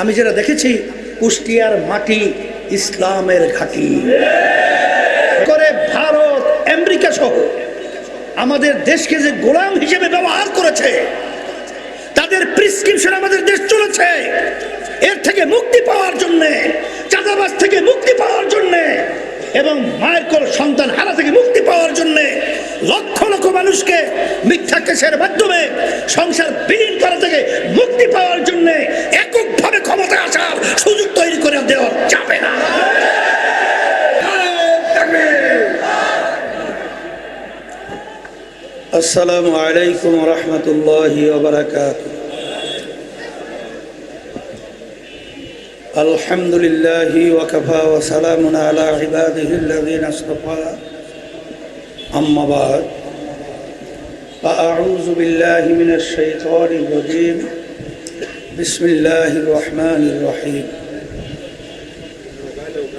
আমি যেটা দেখেছি, কুষ্টিয়ার মাটি ইসলামের ঘাঁটি। করে ভারত, আমেরিকা সহ আমাদের দেশকে যে গোলাম হিসেবে ব্যবহার করেছে, তাদের প্রিসক্রিপশন আমাদের দেশ চলেছে। এর থেকে মুক্তি পাওয়ার জন্য, চাঁদাবাজ থেকে মুক্তি পাওয়ার জন্য এবং মায়ের কোল সন্তান হারা থেকে মুক্তি পাওয়ার জন্য লক্ষ লক্ষ মানুষকে মিথ্যা কেসের মাধ্যমে সংসার বিলীন করা থেকে মুক্তি পাওয়ার জন্য এককভাবে ক্ষমতায় আসার সুযোগ তৈরি করে দেওয়া যাবে না السلام عليكم ورحمة الله وبركاته الحمد لله وكفى وسلام على عباده الذين اصطفى أما بعد فأعوذ بالله من الشيطان الرجيم بسم الله الرحمن الرحيم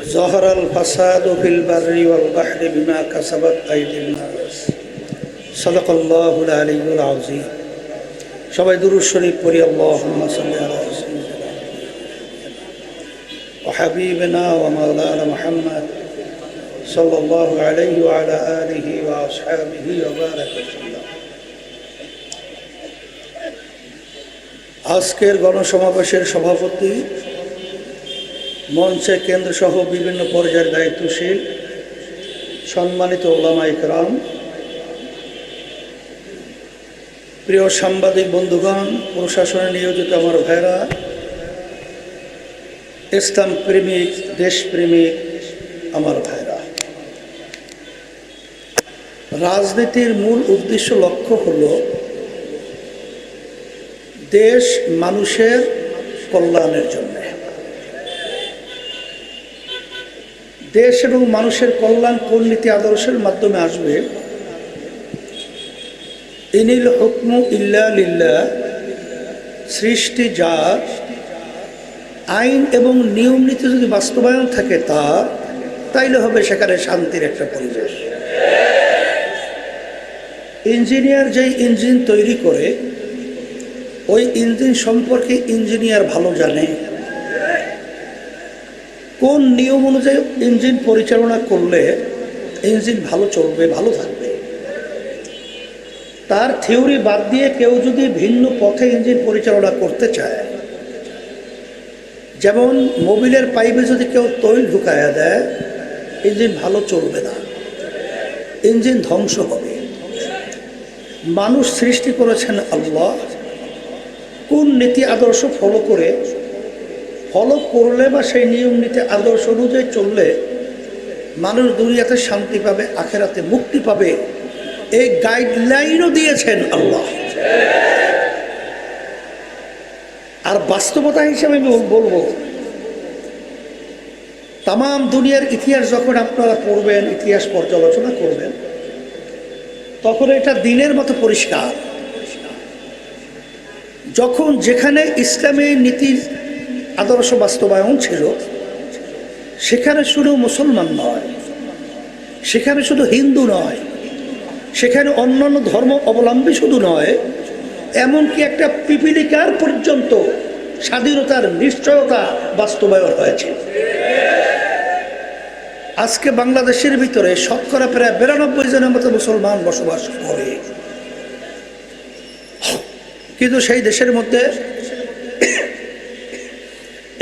ظهر الفساد في البر والبحر بما كسبت أيدي الناس صدق الله العلي العظيم সবাই দুরুদ শরীফ পড়ি আল্লাহুম্মা সাল্লি আলা রাসূলিল্লাহ وحبيبنا ومولانا محمد صلى الله عليه وعلى آله وأصحابه وبارك وسلم আজকের গণসমাবেশের সভাপতি, মঞ্চে কেন্দ্র সহ বিভিন্ন পর্যায়ের দায়িত্বশীল, সম্মানিত ওলামা ইকরাম প্রিয় সাংবাদিক বন্ধুগণ প্রশাসনে নিয়োজিত আমার ভাইরা ইসলাম প্রেমিক দেশপ্রেমিক আমার ভাইরা। রাজনীতির মূল উদ্দেশ্য লক্ষ্য হল দেশ মানুষের কল্যাণের জন্য। দেশ এবং মানুষের কল্যাণ কোন নীতি আদর্শের মাধ্যমে আসবে? ইনিল হুকমু ইল্লা লিল্লা, সৃষ্টি যা আইন এবং নিয়ম নীতি যদি বাস্তবায়ন থাকে তা, তাইলে হবে সেখানে শান্তির একটা পরিবেশ। ইঞ্জিনিয়ার যেই ইঞ্জিন তৈরি করে ওই ইঞ্জিন সম্পর্কে ইঞ্জিনিয়ার ভালো জানে। কোন নিয়ম অনুযায়ী ইঞ্জিন পরিচালনা করলে ইঞ্জিন ভালো চলবে, ভালো থাকবে? তার থিওরি বাদ দিয়ে কেউ যদি ভিন্ন পথে ইঞ্জিন পরিচালনা করতে চায়, যেমন মোবিলের পাইপে যদি কেউ তৈল ঢুকায়া দেয়, ইঞ্জিন ভালো চলবে না, ইঞ্জিন ধ্বংস হবে। মানুষ সৃষ্টি করেছেন আল্লাহ কোন নীতি আদর্শ ফলো করে ফলো করলে বা সেই নিয়ম নীতি আদর্শ অনুযায়ী চললে মানুষ দুনিয়াতে শান্তি পাবে, আখেরাতে মুক্তি পাবে। এই গাইডলাইনও দিয়েছেন আল্লাহ। আর বাস্তবতা হিসেবে আমি বলব তাম দুনিয়ার ইতিহাস যখন আপনারা পড়বেন, ইতিহাস পর্যালোচনা করবেন, তখন এটা দিনের মতো পরিষ্কার। যখন যেখানে ইসলামী নীতির আদর্শ বাস্তবায়ন ছিল, সেখানে শুধু মুসলমান নয়, সেখানে শুধু হিন্দু নয়, সেখানে অন্যান্য ধর্ম অবলম্বী শুধু নয়, এমনকি একটা পিপিলিকার পর্যন্ত স্বাধীনতার নিশ্চয়তা বাস্তবায়ন হয়েছে। আজকে বাংলাদেশের ভিতরে শতকরা প্রায় বিরানব্বই জনের মতো মুসলমান বসবাস করে। কিন্তু সেই দেশের মধ্যে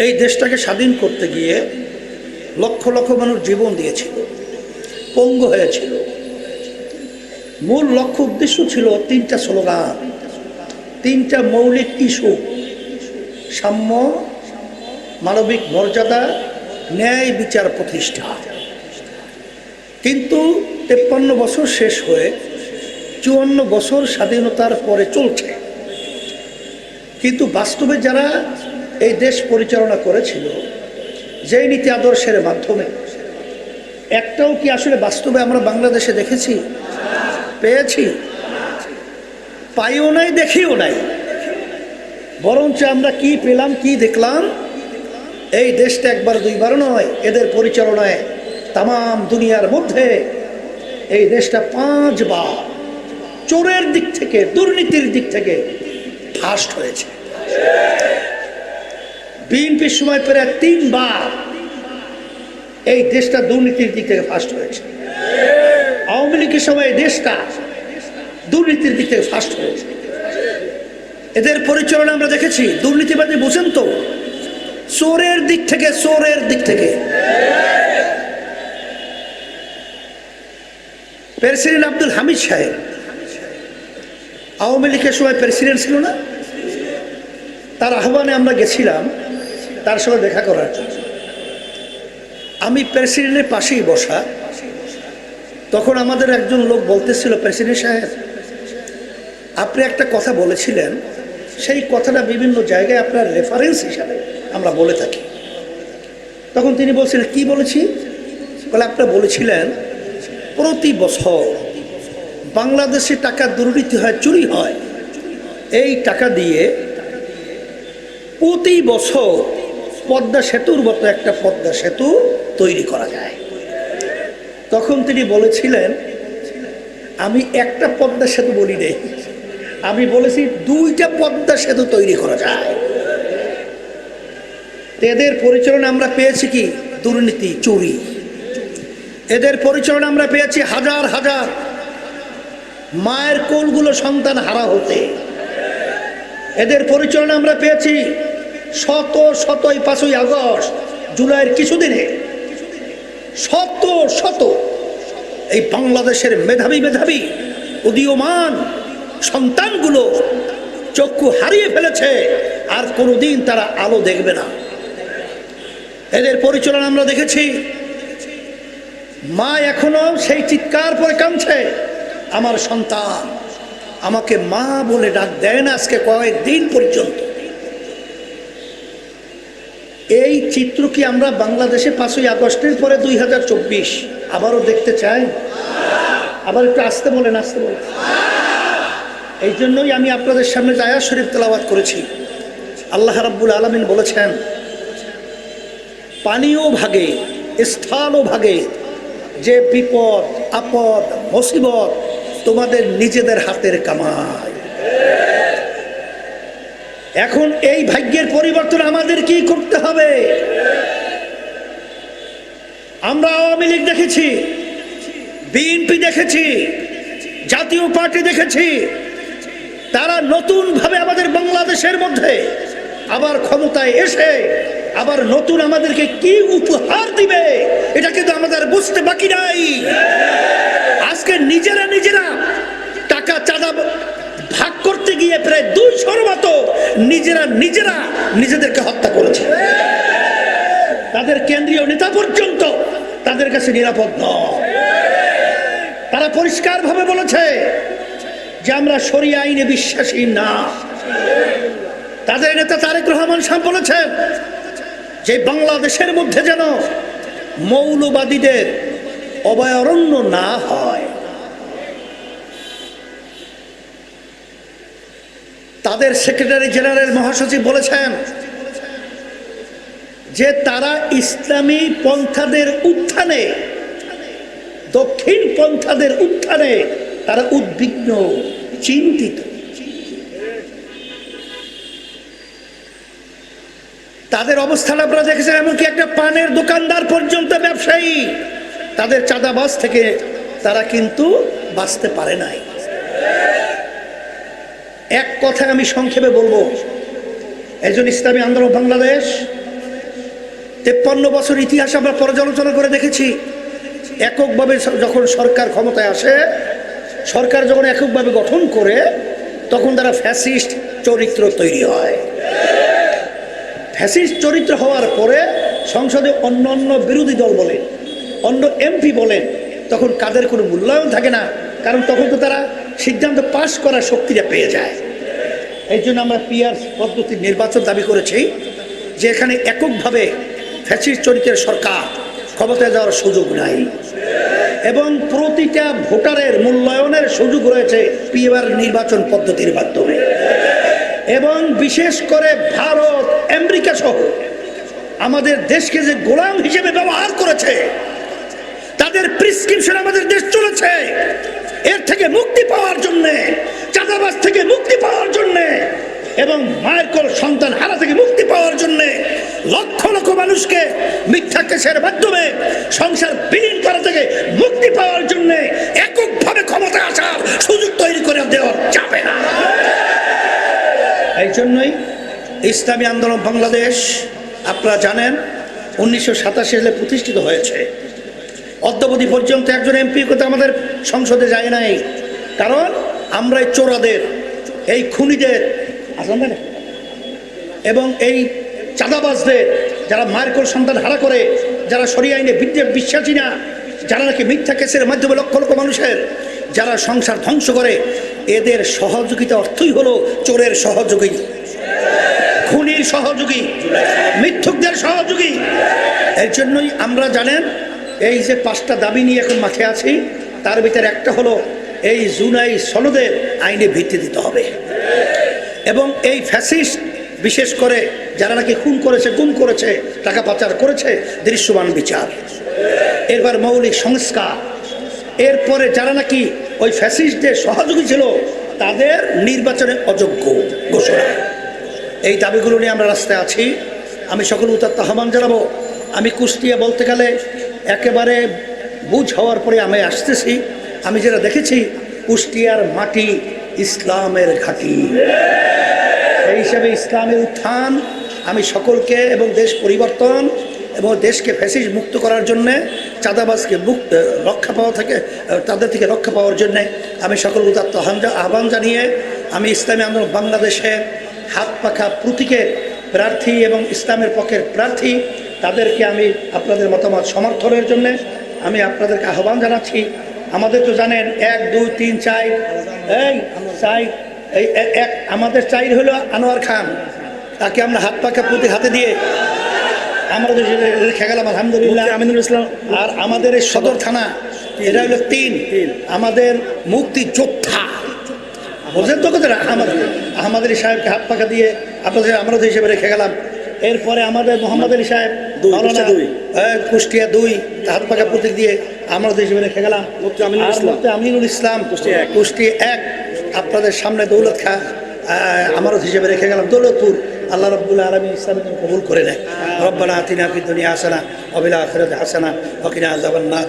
এই দেশটাকে স্বাধীন করতে গিয়ে লক্ষ লক্ষ মানুষ জীবন দিয়েছিল, পঙ্গু হয়েছিল। মূল লক্ষ্য উদ্দেশ্য ছিল তিনটা স্লোগান, তিনটা মৌলিক ইস্যু, সাম্য, মানবিক মর্যাদা, ন্যায় বিচার প্রতিষ্ঠা। কিন্তু তেপ্পান্ন বছর শেষ হয়ে চুয়ান্ন বছর স্বাধীনতার পরে চলছে। কিন্তু বাস্তবে যারা এই দেশ পরিচালনা করেছিল, যেই নীতি আদর্শের মাধ্যমে, একটাও কি আসলে বাস্তবে আমরা বাংলাদেশে দেখেছি? পেয়েছি? পাইও নাই, দেখিও নাই। বরঞ্চ আমরা কি পেলাম, কি দেখলাম? এই দেশটা একবার দুইবার নয়, এদের পরিচালনায় তাম দুনিয়ার মধ্যে এই দেশটা পাঁচবার, চোরের দিক থেকে, দুর্নীতির দিক থেকে ফার্স্ট হয়েছে। বিএনপির সময় প্রায় তিনবার এই দেশটা দুর্নীতির দিক থেকে ফার্স্ট হয়েছে। আওয়ামী লীগের সময় দেশটা দুর্নীতির দিক থেকে ফার্স্ট হয়েছে। এদের পরিচালনা আমরা দেখেছি, দুর্নীতিবাদী বুঝেন তো, চোরের দিক থেকে, চোরের দিক থেকে। প্রেসিডেন্ট আব্দুল হামিদ সাহেব, আওয়ামী লীগের সময় প্রেসিডেন্ট ছিল না? তার আহ্বানে আমরা গেছিলাম, তার সঙ্গে দেখা করার জন্য। আমি প্রেসিডেন্টের পাশেই বসা। তখন আমাদের একজন লোক বলতেছিল, প্রেসিডেন্ট সাহেব, আপনি একটা কথা বলেছিলেন। সেই কথাটা বিভিন্ন জায়গায় আপনার রেফারেন্স হিসাবে আমরা বলে থাকি। তখন তিনি বলছিলেন, কি বলেছি? বলে আপনারা বলেছিলেন, প্রতি বছর বাংলাদেশে টাকা দুর্নীতি হয়, চুরি হয়। এই টাকা দিয়ে প্রতি বছর পদ্মা সেতুর মতো একটা পদ্মা সেতু তৈরি করা যায়। তখন তিনি বলেছিলেন, আমি একটা পদ্মা সেতু বলি নেই। আমি বলেছি দুইটা পদ্মা সেতু তৈরি করা যায়। এদের পরিচালনা আমরা পেয়েছি কি? দুর্নীতি, চুরি। এদের পরিচালনা আমরা পেয়েছি হাজার হাজার। মায়ের কোলগুলো সন্তান হারা হতে। এদের পরিচালনা আমরা পেয়েছি শত শতই পাঁচই আগস্ট, জুলাইয়ের কিছুদিনে, শত শত এই বাংলাদেশের মেধাবী মেধাবী, উদীয়মান সন্তানগুলো চক্ষু হারিয়ে ফেলেছে, আর কোনোদিন তারা আলো দেখবে না। এদের পরিচালনা আমরা দেখেছি। মা এখনও সেই চিৎকার পরে কাঁদছে, আমার সন্তান, আমাকে মা বলে ডাক দেয় না আজকে কয়েকদিন পর্যন্ত এই চিত্র কি আমরা বাংলাদেশে পাঁচই আগস্টের পরে দুই হাজার চব্বিশ আবারও দেখতে চাই? আবার একটু আসতে বলেন আসতে বলেন। এই জন্যই আমি আপনাদের সামনে জায়া শরীফ তেলাবাদ করেছি। আল্লাহ রাব্বুল আলমিন বলেছেন পানীয় ভাগে স্থলও ভাগে, যে বিপদ, আপদ, মুসিবত তোমাদের নিজেদের হাতের কামাই। এখন এই ভাগ্যের পরিবর্তন আমাদের কি করতে হবে? আমরা আওয়ামী লীগ দেখেছি, বিএনপি দেখেছি, জাতীয় পার্টি দেখেছি। তারা নতুনভাবে আমাদের বাংলাদেশের মধ্যে আবার ক্ষমতায় এসে আবার নতুন আমাদেরকে কি উপহার দিবে, এটা কিন্তু আমাদের বুঝতে বাকি নাই। আজকে নিজেরা নিজেরা টাকা চাঁদা ভাগ করতে গিয়ে প্রায় দুইশোর মতো নিজেরা নিজেরা নিজেদেরকে হত্যা করেছে। তাদের কেন্দ্রীয় নেতা পর্যন্ত তাদের কাছে নিরাপদ নয়। তারা পরিষ্কারভাবে বলেছে যে আমরা সরিয়া আইনে বিশ্বাসী না। তাদের নেতা তারেক রহমান সাহেব বলেছেন যে বাংলাদেশের মধ্যে যেন মৌলবাদীদের অভয়ারণ্য না হয়। তাদের সেক্রেটারি জেনারেল মহাসচিব বলেছেন যে তারা ইসলামী পন্থাদের উত্থানে, দক্ষিণ পন্থাদের উত্থানে তারা উদ্বিগ্ন, চিন্তিত। তাদের অবস্থান আপনারা দেখেছেন, এমনকি একটা পানের দোকানদার পর্যন্ত ব্যবসায়ী, তাদের চাঁদাবাজ থেকে তারা কিন্তু বাঁচতে পারে নাই। এক কথায় আমি সংক্ষেপে বলব, একজন ইসলামী আন্দোলন বাংলাদেশ, তেপ্পান্ন বছর ইতিহাস আমরা পর্যালোচনা করে দেখেছি, এককভাবে যখন সরকার ক্ষমতায় আসে, সরকার যখন এককভাবে গঠন করে, তখন তারা ফ্যাসিস্ট চরিত্র তৈরি হয়। ফ্যাসিস্ট চরিত্র হওয়ার পরে সংসদে অন্য অন্য বিরোধী দল বলেন, অন্য এমপি বলেন, তখন কাদের কোনো মূল্যায়ন থাকে না, কারণ তখন তো তারা সিদ্ধান্ত পাশ করার শক্তিটা পেয়ে যায়। এই জন্য আমরা পিয়ার পদ্ধতির নির্বাচন দাবি করেছি, যে এখানে এককভাবে ফ্যাসিস্ট চরিত্রের সরকার ক্ষমতায় যাওয়ার সুযোগ নাই। এবং প্রতিটা ভোটারের মূল্যায়নের সুযোগ রয়েছে পিএবার নির্বাচন পদ্ধতির মাধ্যমে। এবং বিশেষ করে ভারত, আমেরিকা সহ আমাদের দেশকে যে গোলাম হিসেবে ব্যবহার করেছে, তাদের প্রিসক্রিপশন আমাদের দেশ চলেছে। এর থেকে মুক্তি পাওয়ার জন্যে, চাঁদাবাজ থেকে মুক্তি পাওয়ার জন্যে এবং মায়ের কোল সন্তান হারা থেকে মুক্তি পাওয়ার জন্য লক্ষ লক্ষ মানুষকে মিথ্যা কেসের মাধ্যমে সংসার বিলীন করা থেকে মুক্তি পাওয়ার জন্য এককভাবে ক্ষমতা আসার সুযোগ তৈরি করে দেওয়া যাবে না। এই জন্যই ইসলামী আন্দোলন বাংলাদেশ, আপনারা জানেন, উনিশশো সাতাশি সালে প্রতিষ্ঠিত হয়েছে। অদ্যবধি পর্যন্ত একজন এমপি কথা আমাদের সংসদে যায় নাই। কারণ আমরা এই চোরাদের, এই খুনিদের আসেন না? এবং এই চাঁদাবাজদের যারা মার্কল সন্তান হারা করে, যারা সরিয়ে আইনে বিদ্যে বিশ্বাসী না, যারা নাকি মিথ্যা কেসের মাধ্যমে লক্ষ লক্ষ মানুষের যারা সংসার ধ্বংস করে, এদের সহযোগিতা অর্থই হলো চোরের সহযোগী। খুনির সহযোগী, মিথ্যুকদের সহযোগী। এর জন্যই আমরা জানেন এই যে পাঁচটা দাবি নিয়ে এখন মাঠে আছি, তার ভিতরে একটা হলো এই জুনাই সনদের আইনে ভিত্তি দিতে হবে। এবং এই ফ্যাসিস্ট, বিশেষ করে যারা নাকি খুন করেছে, গুম করেছে, টাকা পাচার করেছে, দৃশ্যমান বিচার। এরপর মৌলিক সংস্কার। এরপরে যারা নাকি ওই ফ্যাসিস্টদের সহযোগী ছিল, তাদের নির্বাচনে অযোগ্য ঘোষণা। এই দাবিগুলো নিয়ে আমরা রাস্তায় আছি। আমি সকল উত্তর আহ্বান জানাব। আমি কুষ্টিয়া বলতে গেলে একেবারে বুঝ হওয়ার পরে আমি আসতেছি। আমি যেটা দেখেছি, কুষ্টিয়ার মাটি ইসলামের ঘাঁটি। সেই হিসাবে ইসলামের উত্থান আমি সকলকে এবং দেশ পরিবর্তন এবং দেশকে ফ্যাসিস মুক্ত করার জন্যে, চাঁদাবাজকে মুক্ত, রক্ষা পাওয়া থেকে, তাদের থেকে রক্ষা পাওয়ার জন্যে আমি সকল উদাত্ত আহ্বান- আহ্বান জানিয়ে আমি ইসলামী আন্দোলন বাংলাদেশে হাত পাখা প্রতীকের প্রার্থী এবং ইসলামের পক্ষের প্রার্থী তাদেরকে আমি আপনাদের মতামত সমর্থনের জন্যে আমি আপনাদেরকে আহ্বান জানাচ্ছি। আমাদের তো জানেন এক দুই তিন চার এই চাই এই এক আমাদের চাইর হলো আনোয়ার খান। তাকে আমরা হাত পাখা প্রতি হাতে দিয়ে আমরা তো রেখে গেলাম আলহামদুলিল্লাহ। আমিনুল ইসলাম। আর আমাদের এই সদর থানা এটা হলো তিন। আমাদের মুক্তি যোদ্ধা বোঝেন তো কথাটা? আমাদের আমাদের সাহেবকে হাত পাখা দিয়ে আপনাদের আমরা তো হিসেবে রেখে গেলাম। এরপরে আমাদের মোহাম্মদ আলী সাহেব কুষ্টিয়া দুই। হ্যাঁ, কুষ্টিয়া দুই হাত পাকা প্রতীক দিয়ে আমরা দেশে গেলাম আমিনুল ইসলাম। কুষ্টিয়া এক। আপনাদের সামনে দৌলত খা আমারও হিসেবে রেখে গেলাম দৌলতপুর আল্লাহ রব্বুল আলমী ইসলামের জন্য কবুল করে নেয় রব্বানা আতিনা ফিদ দুনিয়া হাসানা অবিলা আখিরাতে হাসানা ওয়া কিনা আযাবান নার